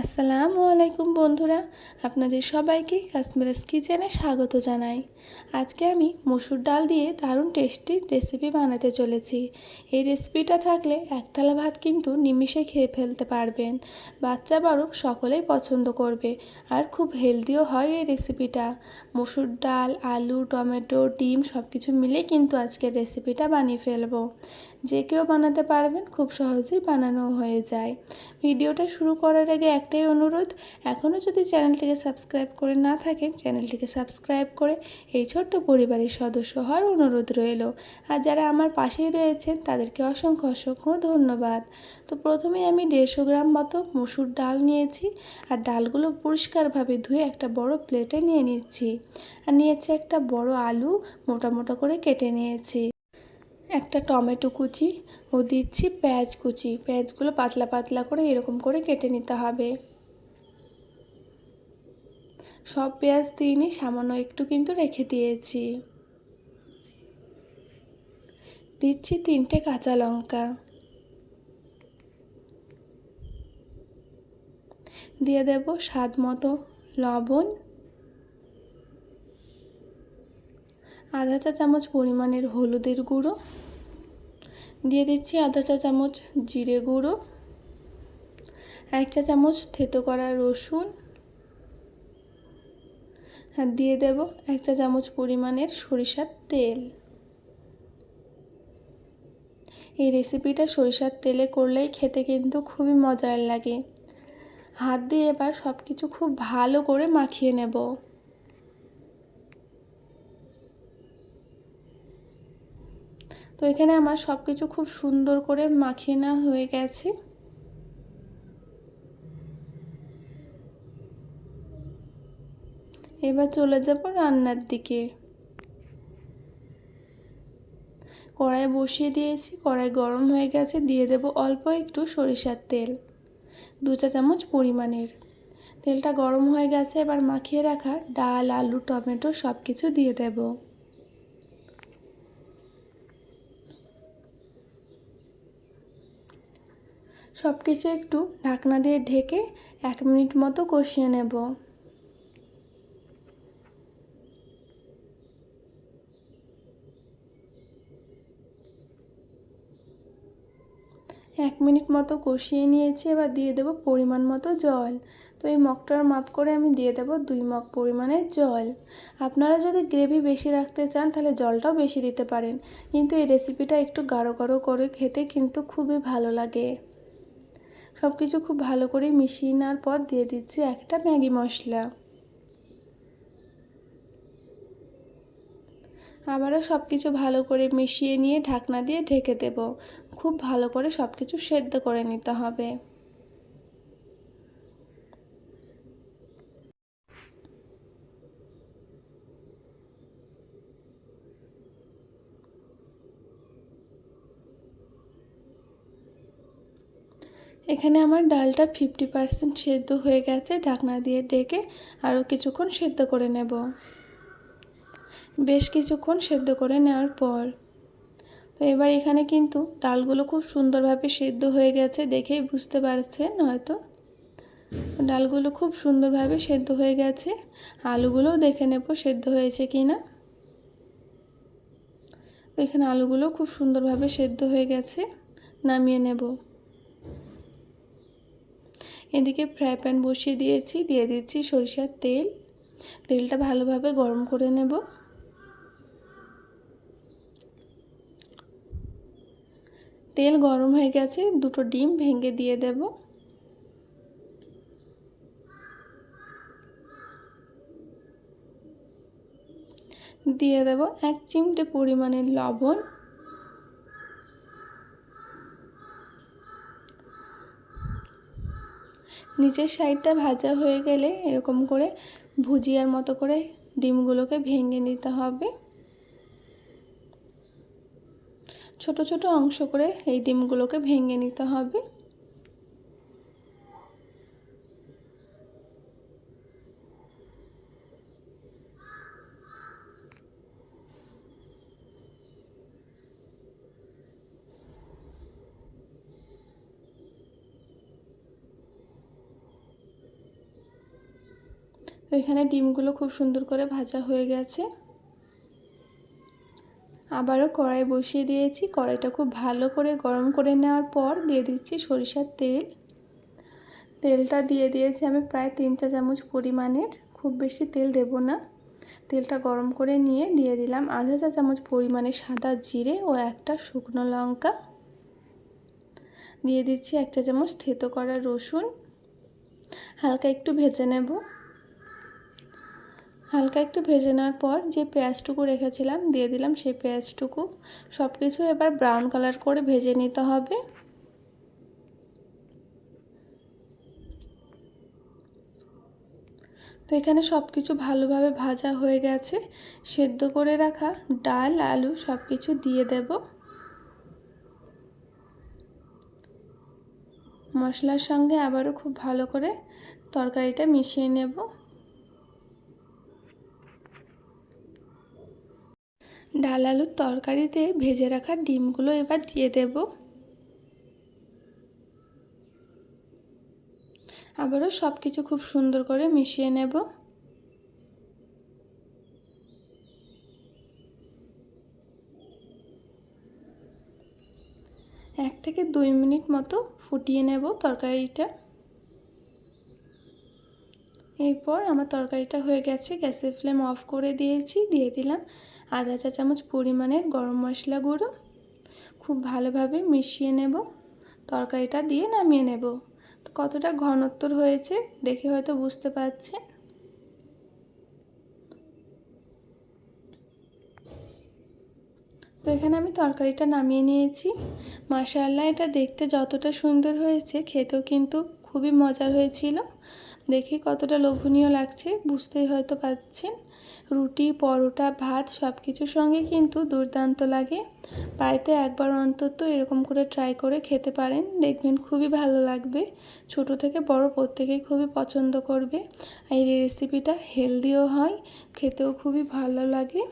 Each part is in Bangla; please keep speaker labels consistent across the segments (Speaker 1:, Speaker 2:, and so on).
Speaker 1: আসসালামু আলাইকুম বন্ধুরা, আপনাদের সবাইকে কাশ্মীরাস কিচেনে স্বাগত জানাই। আজকে আমি মসুর ডাল দিয়ে দারুণ টেস্টি রেসিপি বানাতে চলেছি। এই রেসিপিটা থাকলে একতলা ভাত কিন্তু নিমিষে খেয়ে ফেলতে পারবেন। বাচ্চা বড় সকলেই পছন্দ করবে আর খুব হেলদিও হয় এই রেসিপিটা। মসুর ডাল, আলু, টমেটো, ডিম সব কিছু মিলে কিন্তু আজকের রেসিপিটা বানিয়ে ফেলব। যে কেউ বানাতে পারবেন, খুব সহজেই বানানো হয়ে যায়। ভিডিওটা শুরু করার আগে একটাই অনুরোধ, এখনও যদি চ্যানেলটিকে সাবস্ক্রাইব করে না থাকেন, চ্যানেলটিকে সাবস্ক্রাইব করে এই ছোট্ট পরিবারের সদস্য হওয়ার অনুরোধ রইল। আর যারা আমার পাশেই রয়েছেন, তাদেরকে অসংখ্য অসংখ্য ধন্যবাদ। তো প্রথমেই আমি দেড়শো গ্রাম মতো মসুর ডাল নিয়েছি, আর ডালগুলো পরিষ্কারভাবে ধুয়ে একটা বড় প্লেটে নিয়ে নিচ্ছি। আর নিয়েছি একটা বড় আলু, মোটা মোটা করে কেটে নিয়েছি। একটা টমেটো কুচি ও দিচ্ছি পেঁয়াজ কুচি। পেঁয়াজগুলো পাতলা পাতলা করে এরকম করে কেটে নিতে হবে। সব পেঁয়াজ দিইনি সামান্য একটু কিন্তু রেখে দিয়েছি। দিচ্ছি তিনটে কাঁচা লঙ্কা। দিয়ে দেব স্বাদ মতো লবণ। আধা চা চামচ পরিমাণের হলুদের গুঁড়ো। দিয়ে দিচ্ছি আধা চা চামচ জিরে গুঁড়ো, এক চা চামচ থেতো করা রসুন, আর দিয়ে দেব এক চা চামচ পরিমাণের সরিষার তেল। এই রেসিপিটা সরিষার তেলে করলেই খেতে কিন্তু খুবই মজার লাগে। হাত দিয়ে এবার সব কিছু খুব ভালো করে মাখিয়ে নেব। তো এখানে আমার সব কিছু খুব সুন্দর করে মাখিয়ে নেওয়া হয়ে গেছে। এবার চলে যাব রান্নার দিকে। কড়াই বসিয়ে দিয়েছি, কড়াই গরম হয়ে গেছে, দিয়ে দেব অল্প একটু সরিষার তেল, দু চা চামচ পরিমাণের। তেলটা গরম হয়ে গেছে, এবার মাখিয়ে রাখা ডাল, আলু, টমেটো সব কিছু দিয়ে দেবো। সব কিছু একটু ঢাকনা দিয়ে ঢেকে এক মিনিট মতো কষিয়ে নেব। এক মিনিট মতো কষিয়ে নিয়েছি, এবার দিয়ে দেব পরিমাণ মতো জল। তো এই মগটার মাপ করে আমি দিয়ে দেব দুই মগ পরিমাণের জল। আপনারা যদি গ্রেভি বেশি রাখতে চান, তাহলে জলটাও বেশি দিতে পারেন। কিন্তু এই রেসিপিটা একটু গাঢ় গাঢ় করে খেতে কিন্তু খুবই ভালো লাগে। সব কিছু খুব ভালো করে মিশিয়ে নেওয়ার পর দিয়ে দিচ্ছি একটা ম্যাগি মশলা। আবারও সব কিছু ভালো করে মিশিয়ে নিয়ে ঢাকনা দিয়ে ঢেকে দেব। খুব ভালো করে সব কিছু সেদ্ধ করে নিতে হবে। এখানে আমার ডালটা ফিফটি পারসেন্ট সেদ্ধ হয়ে গেছে, ঢাকনা দিয়ে ডেকে আরও কিছুক্ষণ সেদ্ধ করে নেব। বেশ কিছুক্ষণ সেদ্ধ করে নেওয়ার পর। তো এবার এখানে কিন্তু ডালগুলো খুব সুন্দরভাবে সেদ্ধ হয়ে গেছে দেখেই বুঝতে পারছেন হয়তো। ডালগুলো খুব সুন্দরভাবে সেদ্ধ হয়ে গেছে, আলুগুলোও দেখে নেব সেদ্ধ হয়েছে কি না এখানে আলুগুলো খুব সুন্দরভাবে সেদ্ধ হয়ে গেছে, নামিয়ে নেব। এদিকে ফ্রাই প্যান বসিয়ে দিয়েছি, দিয়ে দিচ্ছি সরিষার তেল। তেলটা ভালোভাবে গরম করে নেব। তেল গরম হয়ে গেছে, দুটো ডিম ভেঙে দিয়ে দেব। দিয়ে দেব এক চিমটে পরিমাণের লবণ। নিচের সাইডটা ভাজা হয়ে গেলে এরকম করে ভুজিয়ার মতো করে ডিমগুলোকে ভেঙে নিতে হবে। ছোট ছোট অংশ করে এই ডিমগুলোকে ভেঙে নিতে হবে। এখানে ডিমগুলো খুব সুন্দর করে ভাজা হয়ে গেছে। আবারও কড়াই বসিয়ে দিয়েছি। কড়াইটা খুব ভালো করে গরম করে নেওয়ার পর দিয়ে দিচ্ছি সরিষার তেল। তেলটা দিয়ে দিয়েছি আমি প্রায় তিন চা চামচ পরিমাণের। খুব বেশি তেল দেব না। তেলটা গরম করে নিয়ে দিয়ে দিলাম আধা চা চামচ পরিমাণে সাদা জিরে ও একটা শুকনো লঙ্কা। দিয়ে দিচ্ছি এক চা চামচ থেতো করা রসুন। হালকা একটু ভেজে নেব। হালকা একটু ভেজে নেওয়ার পর যে পেঁয়াজটুকু রেখেছিলাম, দিয়ে দিলাম সেই পেঁয়াজটুকু। সব কিছু এবার ব্রাউন কালার করে ভেজে নিতে হবে। তো এখানে সব কিছু ভালোভাবে ভাজা হয়ে গেছে। সেদ্ধ করে রাখা ডাল, আলু সব কিছু দিয়ে দেব। মশলার সঙ্গে আবারও খুব ভালো করে তরকারিটা মিশিয়ে নেব। ডাল আলুর তরকারিতে ভেজে রাখা ডিমগুলো এবার দিয়ে দেব। আবারও সব কিছু খুব সুন্দর করে মিশিয়ে নেব। এক থেকে দুই মিনিট মতো ফুটিয়ে নেব তরকারিটা। এরপর আমার তরকারিটা হয়ে গেছে, গ্যাসের ফ্লেম অফ করে দিয়েছি, দিয়ে দিলাম আধা চা চামচ পরিমাণের গরম মশলা গুঁড়ো। খুব ভালোভাবে মিশিয়ে নেব, তরকারিটা দিয়ে নামিয়ে নেব। তো কতটা ঘনত্বর হয়েছে দেখে হয়তো বুঝতে পারছেন। তো এখানে আমি তরকারিটা নামিয়ে নিয়েছি। মাশাআল্লাহ, এটা দেখতে যতটা সুন্দর হয়েছে, খেতেও কিন্তু খুবই মজার হয়েছিল। দেখে কতটা লোভনীয় লাগছে, বুঝতেই হয়তো পাচ্ছেন। রুটি, পরোটা, ভাত সব কিছুর সঙ্গে কিন্তু দুর্দান্ত লাগে। বাড়িতে একবার অন্তত এরকম করে ট্রাই করে খেতে পারেন, দেখবেন খুবই ভালো লাগবে। ছোট থেকে বড় প্রত্যেকেই খুবই পছন্দ করবে। আর এই রেসিপিটা হেলদিও হয়, খেতেও খুবই ভালো লাগে।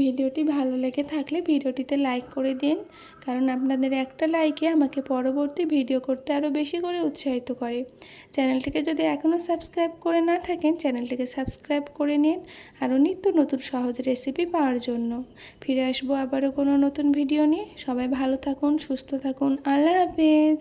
Speaker 1: ভিডিওটি ভালো লেগে থাকলে ভিডিওটিতে লাইক করে দিন, কারণ আপনাদের একটা লাইকে আমাকে পরবর্তী ভিডিও করতে আরও বেশি করে উৎসাহিত করে। চ্যানেলটিকে যদি এখনও সাবস্ক্রাইব করে না থাকেন, চ্যানেলটিকে সাবস্ক্রাইব করে নিন আরও নিত্য নতুন সহজ রেসিপি পাওয়ার জন্য। ফিরে আসব আবারও কোনো নতুন ভিডিও নিয়ে। সবাই ভালো থাকুন, সুস্থ থাকুন। আল্লাহ হাফেজ।